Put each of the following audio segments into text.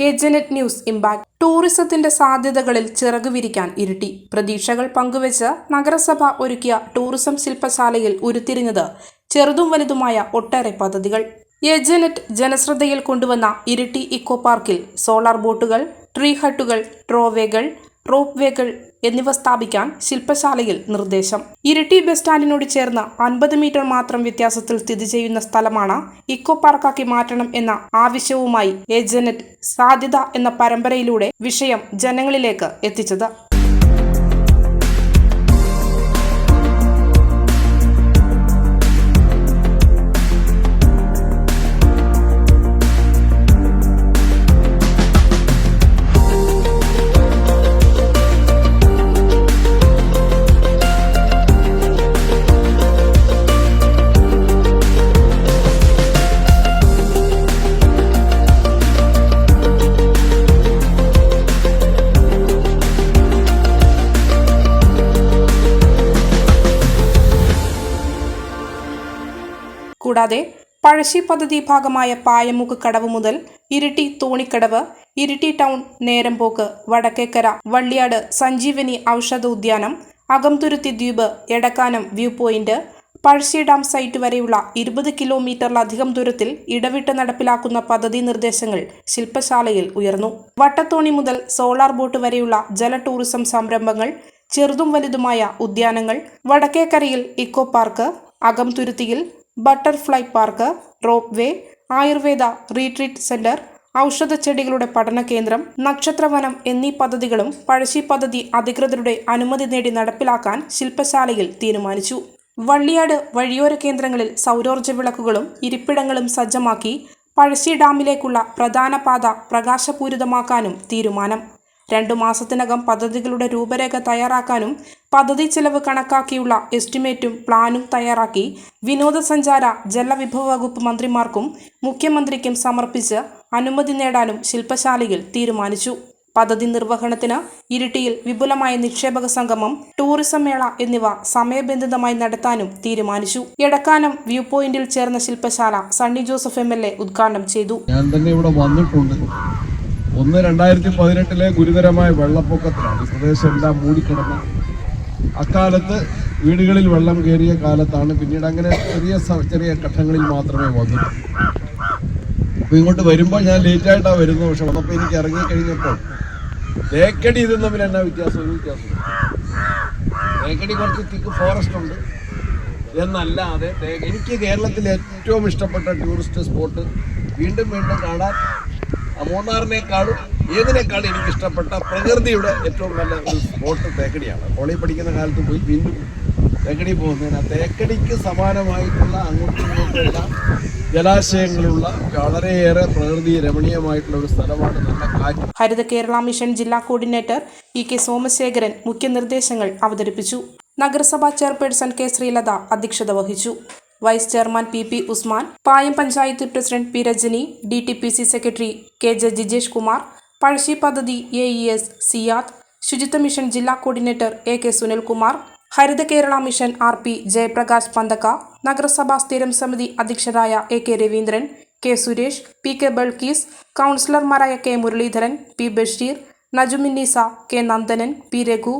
ഏജനറ്റ് news impact. ടൂറിസത്തിന്റെ സാധ്യതകളിൽ ചിറകു വിരിക്കാൻ ഇരുട്ടി. പ്രതീക്ഷകൾ പങ്കുവച്ച് നഗരസഭ ഒരുക്കിയ ടൂറിസം ശില്പശാലയിൽ ഉരുത്തിരിഞ്ഞത് ചെറുതും വലുതുമായ ഒട്ടേറെ പദ്ധതികൾ. എജനറ്റ് ജനശ്രദ്ധയിൽ കൊണ്ടുവന്ന ഇരിട്ടി ഇക്കോ പാർക്കിൽ സോളാർ ബോട്ടുകൾ ട്രീ ഹട്ടുകൾ ട്രോവേകൾ റോപ്പ് വേകൾ എന്നിവ സ്ഥാപിക്കാൻ ശില്പശാലയിൽ നിർദ്ദേശം. ഇരിട്ടി ബസ് സ്റ്റാൻഡിനോട് ചേർന്ന് അൻപത് മീറ്റർ മാത്രം വ്യത്യാസത്തിൽ സ്ഥിതി ചെയ്യുന്ന സ്ഥലമാണ് ഇക്കോ പാർക്കാക്കി മാറ്റണം എന്ന ആവശ്യവുമായി ഏജനറ്റ് സാധ്യത എന്ന പരമ്പരയിലൂടെ വിഷയം ജനങ്ങളിലേക്ക് എത്തിച്ചത്. കൂടാതെ പഴശ്ശി പദ്ധതി ഭാഗമായ പായമുക്ക് കടവ് മുതൽ ഇരിട്ടി തോണിക്കടവ് ഇരിട്ടി ടൗൺ നേരമ്പോക്ക് വടക്കേക്കര വള്ളിയാട് സഞ്ജീവനി ഔഷധ ഉദ്യാനം അകംതുരുത്തി ദ്വീപ് Edakkanam view point Pazhassi dam site വരെയുള്ള ഇരുപത് കിലോമീറ്ററിലധികം ദൂരത്തിൽ ഇടവിട്ട് നടപ്പിലാക്കുന്ന പദ്ധതി നിർദ്ദേശങ്ങൾ ശില്പശാലയിൽ ഉയർന്നു. വട്ടത്തോണി മുതൽ സോളാർ ബോട്ട് വരെയുള്ള ജല ടൂറിസം സംരംഭങ്ങൾ ചെറുതും വലുതുമായ ഉദ്യാനങ്ങൾ വടക്കേക്കരയിൽ eco park അകംതുരുത്തിയിൽ butterfly park rope way Ayurveda retreat centre ഔഷധ ചെടികളുടെ പഠന കേന്ദ്രം നക്ഷത്രവനം എന്നീ പദ്ധതികളും പഴശ്ശി പദ്ധതി അധികൃതരുടെ അനുമതി നേടി നടപ്പിലാക്കാൻ ശില്പശാലയിൽ തീരുമാനിച്ചു. വള്ളിയാട് വഴിയോര കേന്ദ്രങ്ങളിൽ സൗരോർജ വിളക്കുകളും ഇരിപ്പിടങ്ങളും സജ്ജമാക്കി പഴശ്ശി ഡാമിലേക്കുള്ള പ്രധാന പാത പ്രകാശപൂരിതമാക്കാനും തീരുമാനം. രണ്ടു മാസത്തിനകം പദ്ധതികളുടെ രൂപരേഖ തയ്യാറാക്കാനും പദ്ധതി ചെലവ് കണക്കാക്കിയുള്ള എസ്റ്റിമേറ്റും പ്ലാനും തയ്യാറാക്കി വിനോദസഞ്ചാര ജലവിഭവ വകുപ്പ് മന്ത്രിമാർക്കും മുഖ്യമന്ത്രിക്കും സമർപ്പിച്ച് അനുമതി നേടാനും ശില്പശാലയിൽ തീരുമാനിച്ചു. പദ്ധതി നിർവഹണത്തിന് ഇരിട്ടിയിൽ വിപുലമായ നിക്ഷേപക സംഗമം ടൂറിസം മേള എന്നിവ സമയബന്ധിതമായി നടത്താനും തീരുമാനിച്ചു. എടക്കാനം വ്യൂ പോയിന്റിൽ ചേർന്ന ശില്പശാല Sunny Joseph M L A ഉദ്ഘാടനം ചെയ്തു. ഞാൻ തന്നെ ഇവിടെ വന്നിട്ടുണ്ട്. ഒന്ന് രണ്ടായിരത്തി പതിനെട്ടിലെ ഗുരുതരമായ വെള്ളപ്പൊക്കത്തിലാണ് പ്രദേശം എല്ലാം മൂടിക്കിടന്ന് അക്കാലത്ത് വീടുകളിൽ വെള്ളം കയറിയ കാലത്താണ് പിന്നീട് അങ്ങനെ ചെറിയ ചെറിയ ഘട്ടങ്ങളിൽ മാത്രമേ വന്നു അപ്പോൾ ഇങ്ങോട്ട് വരുമ്പോൾ ഞാൻ ലേറ്റായിട്ടാണ് വരുന്നത് പക്ഷെ വന്നപ്പോൾ എനിക്ക് ഇറങ്ങി കഴിഞ്ഞപ്പോൾ തേക്കടി ഇതും തമ്മിൽ എന്നാ വ്യത്യാസം? ഒരു വ്യത്യാസം. തേക്കടി കുറച്ച് തിക്ക് ഫോറസ്റ്റ് ഉണ്ട്. എന്നല്ലാതെ എനിക്ക് കേരളത്തിലെ ഏറ്റവും ഇഷ്ടപ്പെട്ട ടൂറിസ്റ്റ് സ്പോട്ട് വീണ്ടും വീണ്ടും കാണാൻ മൂന്നാറിനേക്കാളും ഏതിനേക്കാളും എനിക്ക് ഇഷ്ടപ്പെട്ട പ്രകൃതിയുടെ ഏറ്റവും നല്ല ഒരു സ്പോട്ട് തേക്കടിയാണ്. കോളേജ് പഠിക്കുന്ന കാലത്ത് പോയി വീണ്ടും തേക്കടി പോകുന്നതിന് തേക്കടിക്ക് സമാനമായിട്ടുള്ള അങ്ങോട്ടും ഇങ്ങോട്ടുള്ള ജലാശയങ്ങളുള്ള വളരെയേറെ പ്രകൃതി രമണീയമായിട്ടുള്ള ഒരു സ്ഥലമാണ് നല്ല കാറ്റ്. ഹരിത കേരള മിഷൻ ജില്ലാ കോർഡിനേറ്റർ ഇ കെ സോമശേഖരൻ മുഖ്യ നിർദ്ദേശങ്ങൾ അവതരിപ്പിച്ചു. നഗരസഭാ ചെയർപേഴ്സൺ കെ ശ്രീലത അധ്യക്ഷത വഹിച്ചു. Vice chairman P P Usman Payam panchayat president P Rajani D T P C secretary K J Jijesh Kumar Pazhassi പദ്ധതി എ ഇ എസ് സിയാദ് ശുചിത്വ മിഷൻ ജില്ലാ coordinator A K Sunilkumar Haritha Kerala mission R P Jayaprakash Panthakka നഗരസഭാ സ്ഥിരം സമിതി അധ്യക്ഷരായ A K Raveendran K Suresh P K Bulkees കൗൺസിലർമാരായ K Muraleedharan P Basheer Najuminnisa K Nandanan P Raghu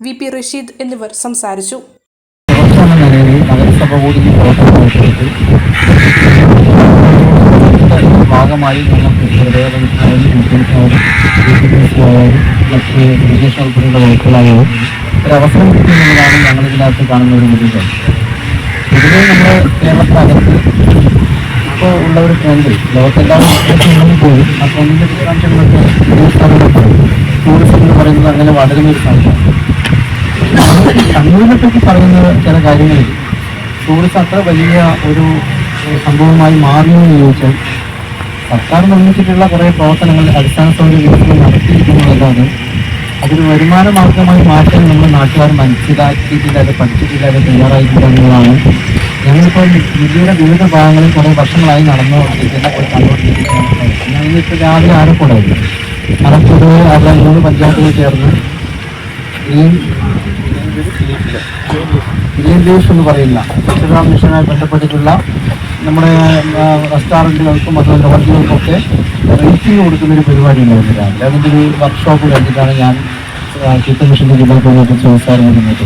V P Rasheed എന്നിവർ സംസാരിച്ചു. ഭാഗമായി നമുക്ക് മറ്റ് irrigation ഉൾപ്പെടെയുള്ള ഞങ്ങൾ ഇതിനകത്ത് കാണുന്ന ഒരു മുന്നിൽ ഇതിനെ നമ്മൾ കേരളത്തിനകത്ത് ഇപ്പോൾ ഉള്ള ഒരു ട്രെൻഡ് ലോകത്തെല്ലാവരും പോലും ആ ട്രെൻഡിന്റെ വിശദാംശങ്ങളൊക്കെ ടൂറിസം എന്ന് പറയുന്നത് അങ്ങനെ വളരുന്ന ഒരു സാധനമാണ് കണ്ണൂരിനെ പറയുന്ന ചില കാര്യങ്ങളിൽ ടൂറിസം അത്ര വലിയ ഒരു സംഭവമായി മാറിയെന്ന് ചോദിച്ചാൽ സർക്കാർ നിർമ്മിച്ചിട്ടുള്ള കുറേ പ്രവർത്തനങ്ങൾ അടിസ്ഥാന സൗകര്യ വികസനം നടത്തിയിരിക്കുന്നതല്ലാതെ അതൊരു വരുമാന മാർഗമായി മാറ്റാൻ നമ്മൾ നാട്ടുകാർ മനസ്സിലാക്കിയിട്ടില്ല അത് പഠിച്ചിട്ടില്ല അത് തയ്യാറായിട്ടില്ല എന്നതാണ് ഞങ്ങളിപ്പോൾ ജില്ലയുടെ വിവിധ ഭാഗങ്ങളിൽ കുറേ വർഷങ്ങളായി നടന്നുകൊണ്ടിരിക്കുന്ന ഒരു കണ്ടുകൊണ്ടിരിക്കുന്ന ഞങ്ങളിപ്പോൾ രാവിലെ ആലപ്പുഴയായിരുന്നു ആലപ്പുഴ അവിടെ മൂന്ന് പഞ്ചായത്തുകൾ ചേർന്ന് ഗ്രീൻ ഗ്രീൻ ലീഫ് എന്ന് പറയുന്ന സ്വച്ഛതാ മിഷനുമായി ബന്ധപ്പെട്ടിട്ടുള്ള നമ്മുടെ റെസ്റ്റോറന്റുകൾക്കും അതുപോലെ ഹോട്ടലുകൾക്കൊക്കെ റേറ്റിംഗ് കൊടുക്കുന്ന ഒരു പരിപാടി ഉണ്ടായിരുന്നു രാവിലെ. അതിന്റെ ഒരു വർക്ക്ഷോപ്പ് കഴിഞ്ഞിട്ടാണ് ഞാൻ ചിത്ര മിഷന്റെ ജില്ലാ കോർഡിനേറ്റർ സംസാരം വരുന്നത്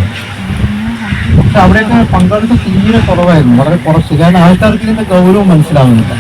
പക്ഷെ അവിടെയൊക്കെ പങ്കാളിത്തം തീരെ കുറവായിരുന്നു. വളരെ കുറച്ച്. കാരണം ആൾക്കാർക്ക് ഇതിന്റെ ഗൗരവം മനസ്സിലാവുന്നില്ല.